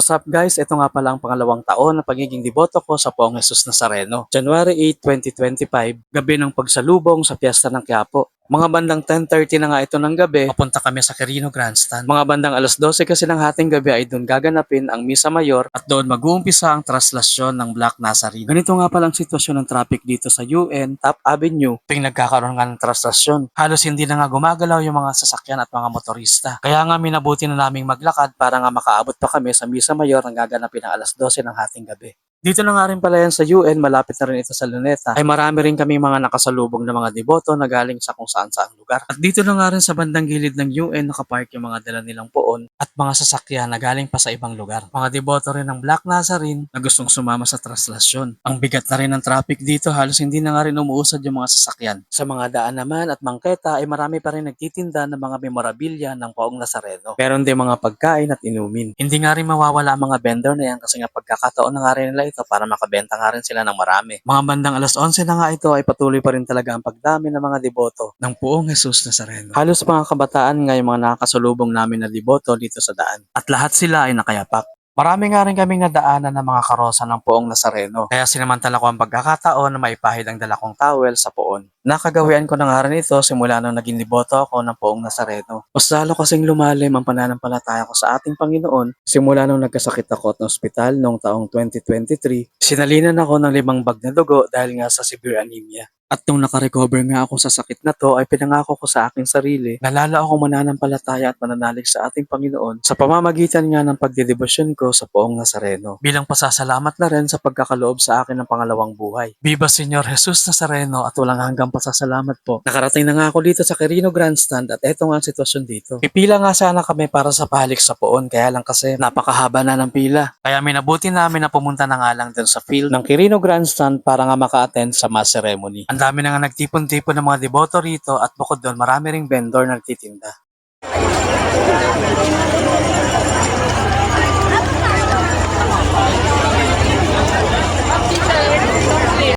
What's up guys? Ito nga pala ang pangalawang taon na pagiging deboto ko sa Poong Jesus Nazareno. January 8, 2025, gabi ng pagsalubong sa piyesta ng Quiapo. Mga bandang 10.30 na nga ito ng gabi, papunta kami sa Quirino Grandstand. Mga bandang alas 12 kasi ng hating gabi ay doon gaganapin ang Misa Mayor at doon mag-uumpisa ang traslasyon ng Black Nazarene. Ganito nga pala ang sitwasyon ng traffic dito sa UN Top Avenue tuwing nagkakaroon nga ng traslasyon. Halos hindi na nga gumagalaw yung mga sasakyan at mga motorista. Kaya nga minabuti na naming maglakad para nga makaabot pa kami sa Misa Mayor na gaganapin ng alas 12 ng hating gabi. Dito na nga rin pala yan sa UN, malapit na rin ito sa Luneta, ay marami rin kami mga nakasalubong na mga deboto na galing sa kung saan saang lugar. At dito na nga rin sa bandang gilid ng UN nakapark yung mga dala nilang poon at mga sasakyan na galing pa sa ibang lugar. Mga deboto rin ng Black Nazarene na gustong sumama sa traslasyon. Ang bigat na rin ng traffic dito, halos hindi na nga rin umuusad yung mga sasakyan. Sa mga daan naman at mangketa ay marami pa rin nagtitinda ng mga memorabilia ng Poong Nazareno. Meron din mga pagkain at inumin. Hindi nga rin mawawala ang mga vendor na yan kasi nga pagkakataon na nga rin nila ito para makabenta nga rin sila ng marami. Mga bandang alas 11 na nga ito ay patuloy pa rin talaga ang pagdami ng mga deboto ng Poong Jesus Nazareno. Halos mga kabataan nga yung mga nakakasalubong namin na deboto dito sa daan. At lahat sila ay nakayapak. Marami nga rin kaming nadaanan ng mga karosa ng poong Nazareno. Kaya sinamantala ko ang pagkakataon na maipahid ang dala kong towel sa poon. Nakagawian ko na nga rin ito simula nung naging liboto ako ng poong Nazareno. Mas lalo kasing lumalim ang pananampalataya ko sa ating Panginoon simula nung nagkasakit ako at ospital noong taong 2023. Sinalinan ako ng limang bag na dugo dahil nga sa severe anemia. At nung nakarecover nga ako sa sakit na to ay pinangako ko sa aking sarili na lalo ako mananampalataya at mananalig sa ating Panginoon sa pamamagitan nga ng pagdedebosyon ko sa poong Nazareno. Bilang pasasalamat na rin sa pagkakaloob sa akin ng pangalawang buhay. Viva Señor Jesus Nazareno at walang hanggang pasasalamat po. Nakarating na nga ako dito sa Quirino Grandstand at eto nga ang sitwasyon dito. Pipila nga sana kami para sa pahalik sa poon kaya lang kasi napakahaba na ng pila. Kaya minabuti namin na pumunta na nga lang dun sa field ng Quirino Grandstand para nga maka-attend sa mass ceremony. Ang dami na nga nagtipon-tipon ng mga deboto rito at bukod doon marami ring vendor na nagtitinda.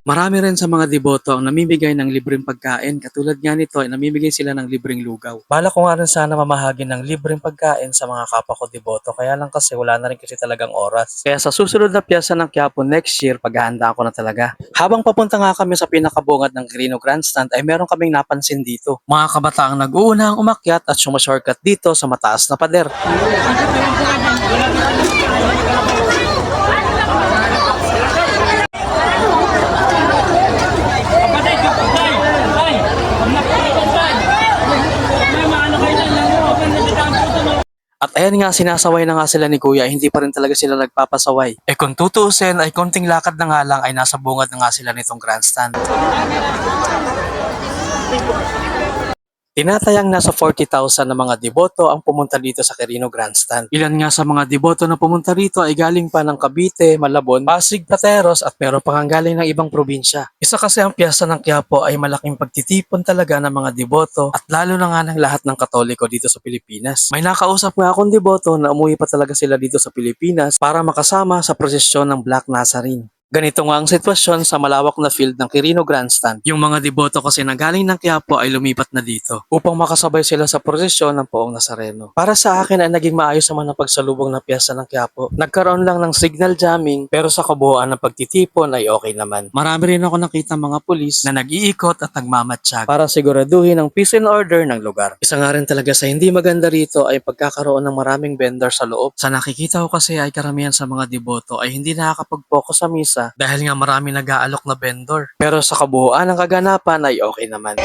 Marami rin sa mga deboto ang namimigay ng libreng pagkain. Katulad nga nito ay namimigay sila ng libreng lugaw. Bala ko nga rin sana mamahagi ng libreng pagkain sa mga kapwa ko deboto. Kaya lang kasi wala na rin kasi talagang oras. Kaya sa susunod na piyasa ng Quiapo next year, paghahanda ako na talaga. Habang papunta nga kami sa pinakabungad ng Quirino Grandstand ay meron kaming napansin dito. Mga kabataang nag-uunahang umakyat at sumashortcut dito sa mataas na pader. Ayan nga, sinasaway na nga sila ni Kuya, hindi pa rin talaga sila nagpapasaway. Eh kung tutuusin ay konting lakad na nga lang ay nasa bungad na nga sila nitong grandstand. Tinatayang nasa 40,000 na mga deboto ang pumunta dito sa Quirino Grandstand. Ilan nga sa mga deboto na pumunta rito ay galing pa ng Cavite, Malabon, Pasig, Pateros at meron pa nga galing ng ibang probinsya. Isa kasi ang piyesta ng Quiapo ay malaking pagtitipon talaga ng mga deboto at lalo na nga ng lahat ng katoliko dito sa Pilipinas. May nakausap nga akong deboto na umuwi pa talaga sila dito sa Pilipinas para makasama sa prosesyon ng Black Nazarene. Ganito nga ang sitwasyon sa malawak na field ng Quirino Grandstand. Yung mga deboto kasi na galing ng Quiapo ay lumipat na dito upang makasabay sila sa prosesyon ng Poong Nazareno. Para sa akin ay naging maayos naman ang pagsalubong ng piyesta ng Quiapo. Nagkaroon lang ng signal jamming pero sa kabuuan ng pagtitipon ay okay naman. Marami rin ako nakita mga pulis na nag-iikot at nagmamatsyag para siguraduhin ang peace and order ng lugar. Isa nga rin talaga sa hindi maganda rito ay pagkakaroon ng maraming vendor sa loob. Sa nakikita ko kasi ay karamihan sa mga deboto ay hindi nakakapag-focus sa misa dahil nga marami nag-aalok na vendor. Pero sa kabuuan ng kaganapan ay okay naman.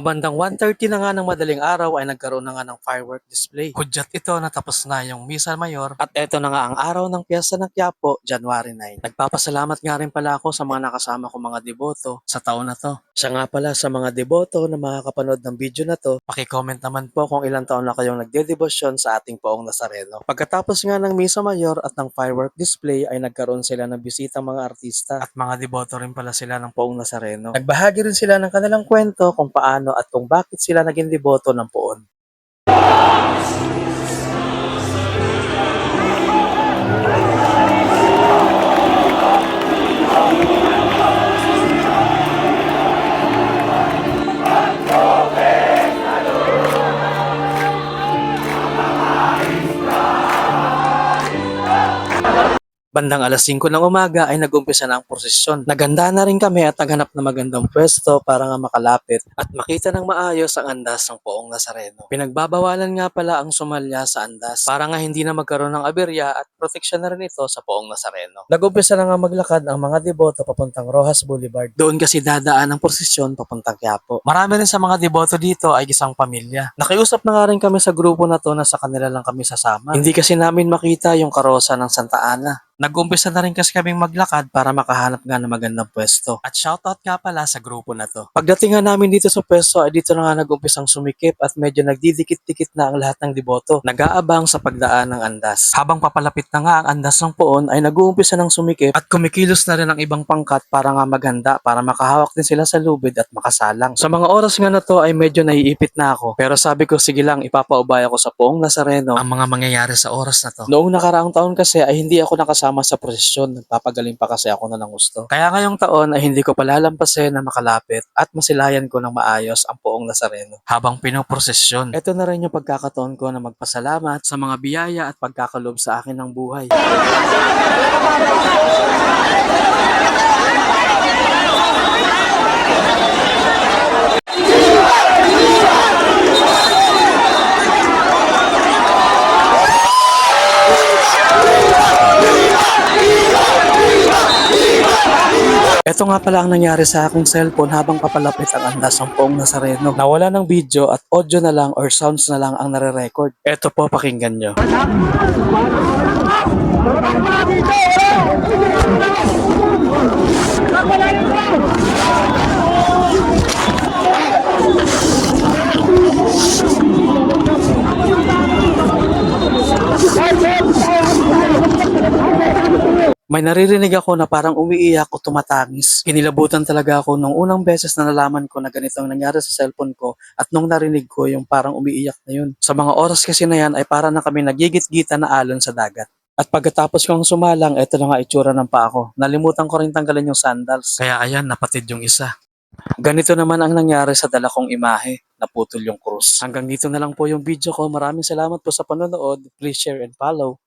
Mga bandang 1.30 na nga ng madaling araw ay nagkaroon na nga ng firework display. Kudyat ito natapos na yung Misa Mayor at eto na nga ang araw ng piyesta ng Quiapo, January 9. Nagpapasalamat nga rin pala ako sa mga nakasama ko mga deboto sa taon na to. Siya nga pala sa mga deboto na makakapanood ng video na to, pakicomment naman po kung ilang taon na kayong nagdedebosyon sa ating poong Nazareno. Pagkatapos nga ng Misa Mayor at ng firework display ay nagkaroon sila ng bisita mga artista at mga deboto rin pala sila ng poong Nazareno. Nagbahagi rin sila ng kanilang kwento kung paano at kung bakit sila naging deboto ng poon. Bandang alas 5 ng umaga ay nag-umpisa na ang prosesyon. Naganda na rin kami at naghanap ng magandang pwesto para nga makalapit at makita ng maayos ang andas ng poong Nazareno. Pinagbabawalan nga pala ang sumalya sa andas para nga hindi na magkaroon ng aberya at proteksyon na rin ito sa poong Nazareno. Nag-umpisa na nga maglakad ang mga deboto papuntang Rojas Boulevard. Doon kasi dadaan ang prosesyon papuntang Quiapo. Marami rin sa mga deboto dito ay isang pamilya. Nakiusap na nga rin kami sa grupo na to na sa kanila lang kami sasama. Hindi kasi namin makita yung karosa ng Santa Ana. Nag-umpisa na rin kasi kaming maglakad para makahanap nga ng magandang pwesto. At shoutout nga pala sa grupo na to. Pagdating nga namin dito sa pwesto ay dito na nga nag-umpisang sumikip at medyo nagdidikit-dikit na ang lahat ng deboto. Nag-aabang sa pagdaan ng andas. Habang papalapit na nga ang andas ng poon ay nag-uumpisa ng sumikip at kumikilos na rin ang ibang pangkat para nga maghanda para makahawak din sila sa lubid at makasalang. Sa mga oras nga na to ay medyo naiipit na ako pero sabi ko sige lang ipapaubaya ko sa poong Nazareno ang mga mangyayari sa oras na to. Noong nakaraang taon kasi ay hindi ako nakasama sa prosesyon. Nagpapagaling pa kasi ako na ng gusto. Kaya ngayong taon ay hindi ko palalampasin na makalapit at masilayan ko ng maayos ang poong Nazareno habang pinoprosesyon. Ito na rin yung pagkakataon ko na magpasalamat sa mga biyaya at pagkakalob sa akin ng buhay. Ito nga pala ang nangyari sa aking cellphone habang papalapit ang andas ng poong Nazareno. Nawala ng video at audio na lang or sounds na lang ang nare-record. Ito po pakinggan nyo. May naririnig ako na parang umiiyak o tumatangis. Kinilabutan talaga ako nung unang beses na nalaman ko na ganito ang nangyari sa cellphone ko at nung narinig ko yung parang umiiyak na yun. Sa mga oras kasi na yan ay para na kami nagigit-gita na alon sa dagat. At pagkatapos kong sumalang, eto na nga itsura ng paa ko. Nalimutan ko rin tanggalin yung sandals. Kaya ayan, napatid yung isa. Ganito naman ang nangyari sa dala kong imahe. Naputol yung krus. Hanggang dito na lang po yung video ko. Maraming salamat po sa panonood. Please share and follow.